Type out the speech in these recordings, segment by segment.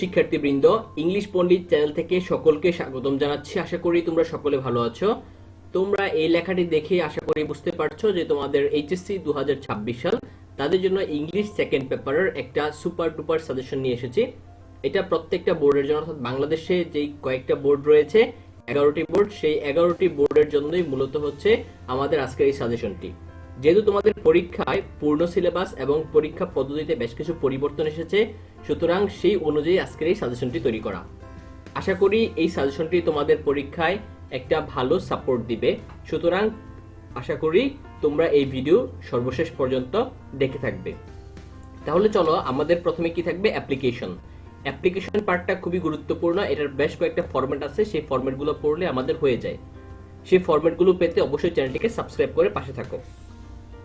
শিক্ষার্থীবৃন্দ, ইংলিশ পণ্ডিত চ্যানেল থেকে সকলকে স্বাগতম জানাচ্ছি। আশা করি তোমরা সকলে ভালো আছো। তোমরা এই লেখাটি দেখে আশা করি বুঝতে পারছ যে তোমাদের এইচএসসি দু হাজার ছাব্বিশ সাল, তাদের জন্য ইংলিশ সেকেন্ড পেপারের একটা সুপার টুপার সাজেশন নিয়ে এসেছি। এটা প্রত্যেকটা বোর্ডের জন্য, অর্থাৎ বাংলাদেশে যেই কয়েকটা বোর্ড রয়েছে, এগারোটি বোর্ড, সেই এগারোটি বোর্ডের জন্যই মূলত হচ্ছে আমাদের আজকের এই সাজেশনটি। যেহেতু তোমাদের পরীক্ষায় পূর্ণ সিলেবাস এবং পরীক্ষা পদ্ধতিতে বেশ কিছু পরিবর্তন এসেছে, সুতরাং সেই অনুযায়ী আজকের এই সাজেশনটি তৈরি করা। আশা করি এই সাজেশনটি তোমাদের পরীক্ষায় একটা ভালো সাপোর্ট দিবে। সুতরাং আশা করি তোমরা এই ভিডিও সর্বশেষ পর্যন্ত দেখে থাকবে। তাহলে চলো আমাদের প্রথমে কি থাকবে? অ্যাপ্লিকেশন অ্যাপ্লিকেশন পার্টটা খুবই গুরুত্বপূর্ণ। এটার বেশ কয়েকটা ফরম্যাট আছে। সেই ফরম্যাটগুলো পড়লে আমাদের হয়ে যায়। সেই ফরম্যাটগুলো পেতে অবশ্যই চ্যানেলটিকে সাবস্ক্রাইব করে পাশে থাকো।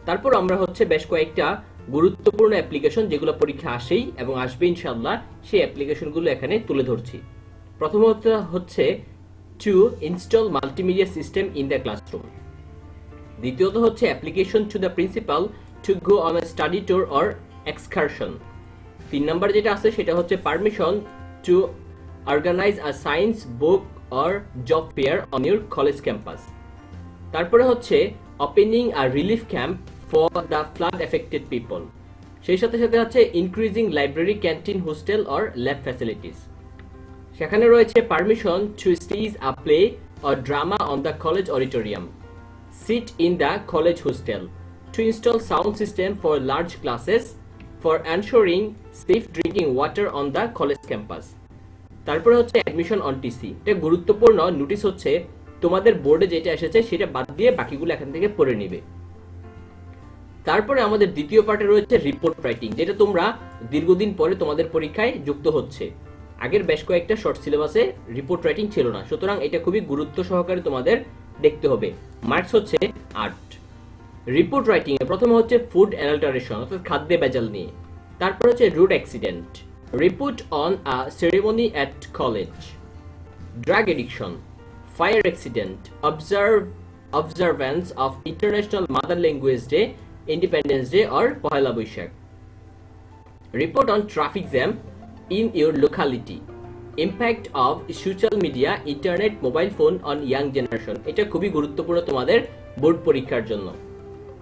তারপর আমরা হচ্ছে বেশ কয়েকটা গুরুত্বপূর্ণ অ্যাপ্লিকেশন যেগুলো পরীক্ষা আসেই এবং আসবে ইনশাআল্লাহ, সেই অ্যাপ্লিকেশনগুলো এখানে তুলে ধরছি। প্রথমত হচ্ছে to install multimedia system in the classroom দ্বিতীয়ত হচ্ছে application to the principal to go on a study tour or excursion তিন নম্বর যেটা আছে সেটা হচ্ছে permission to organise a science book or job fair on your college campus তারপরে হচ্ছে opening R relief camp for the flood affected people সেই সাথে সাথে হচ্ছে increasing library canteen hostel or lab facilities সেখানে রয়েছে permission to stage a play or drama on the college auditorium seat in the college hostel to install sound system for large classes for ensuring safe drinking water on the college campus তারপরে হচ্ছে admission on TC এটা গুরুত্বপূর্ণ notice হচ্ছে তোমাদের বোর্ডে যেটা এসেছে সেটা বাদ দিয়ে বাকিগুলো এখান থেকে পড়ে নিবে। তারপরে আমাদের দ্বিতীয় পার্টে রয়েছে রিপোর্ট রাইটিং যেটা তোমরা দীর্ঘদিন পরে তোমাদের পরীক্ষায় যুক্ত হচ্ছে। আগের বেশ কয়েকটা শর্ট সিলেবাসে রিপোর্ট রাইটিং ছিল না সুতরাং এটা খুবই গুরুত্ব সহকারে তোমাদের দেখতে হবে। মার্কস হচ্ছে আট। রিপোর্ট রাইটিং এ প্রথমে হচ্ছে ফুড অ্যাডাল্টারেশন অর্থাৎ খাদ্যে বেজাল নিয়ে। তারপর হচ্ছে road accident report on a ceremony at college drug addiction, fire accident, observe observance of International Mother Language Day, Independence Day or Pohela Boishak. Report on traffic jam in your locality. Impact of social media, internet, mobile phone on young generation. এটা খুবই গুরুত্বপূর্ণ তোমাদের board পরীক্ষার জন্য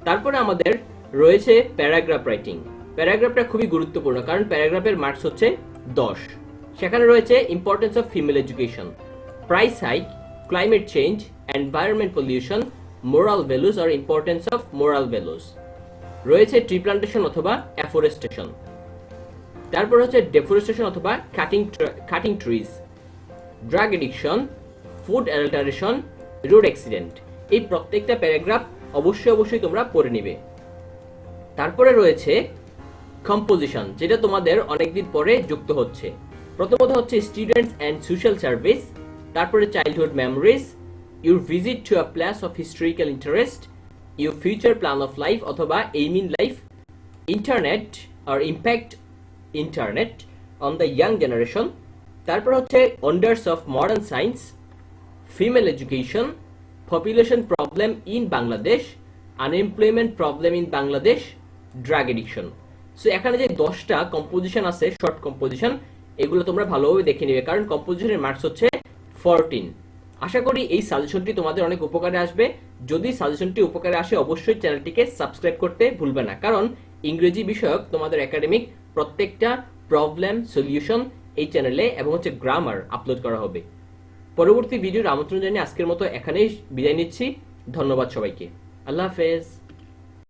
তারপরে আমাদের রয়েছে paragraph writing প্যারাগ্রাফটা খুবই গুরুত্বপূর্ণ কারণ প্যারাগ্রাফের মার্কস হচ্ছে দশ সেখানে রয়েছে importance of female education price hike climate change environment pollution moral values R importance of moral values রয়েছে ট্রি প্লান্টেশন অথবা অ্যাফোরেস্টেশন তারপর হচ্ছে ডেফোরেস্টেশন অথবা cutting cutting trees drug addiction food adulteration road accident এই প্রত্যেকটা প্যারাগ্রাফ অবশ্যই অবশ্যই তোমরা পড়ে নিবে। তারপরে রয়েছে কম্পোজিশন যেটা তোমাদের অনেকদিন পরে যুক্ত হচ্ছে। প্রথমত হচ্ছে স্টুডেন্টস অ্যান্ড সোশ্যাল সার্ভিস তারপরে childhood memories your visit to a place of historical interest your future plan of life অথবা aim in life internet R impact internet on the young generation তারপর হচ্ছে wonders of modern science female education population problem in Bangladesh unemployment problem in Bangladesh drug addiction so এখানে যে দশটা composition আছে short composition এগুলো তোমরা ভালোভাবে দেখে নিবে। কারণ কম্পোজিশনের মার্কস হচ্ছে ফোরটিন। আশা করি এই সাজেশনটি তোমাদের অনেক উপকারে আসবে। যদি সাজেশনটি উপকারে আসে, অবশ্যই চ্যানেলটিকে সাবস্ক্রাইব করতে ভুলবে না। কারণ ইংরেজি বিষয়ক তোমাদের একাডেমিক প্রত্যেকটা প্রবলেম সলিউশন এই চ্যানেলে এবং হচ্ছে গ্রামার আপলোড করা হবে। পরবর্তী ভিডিওর আমন্ত্রণ জানিয়ে আজকের মতো এখানেই বিদায় নিচ্ছি। ধন্যবাদ সবাইকে। আল্লাহ হাফেজ।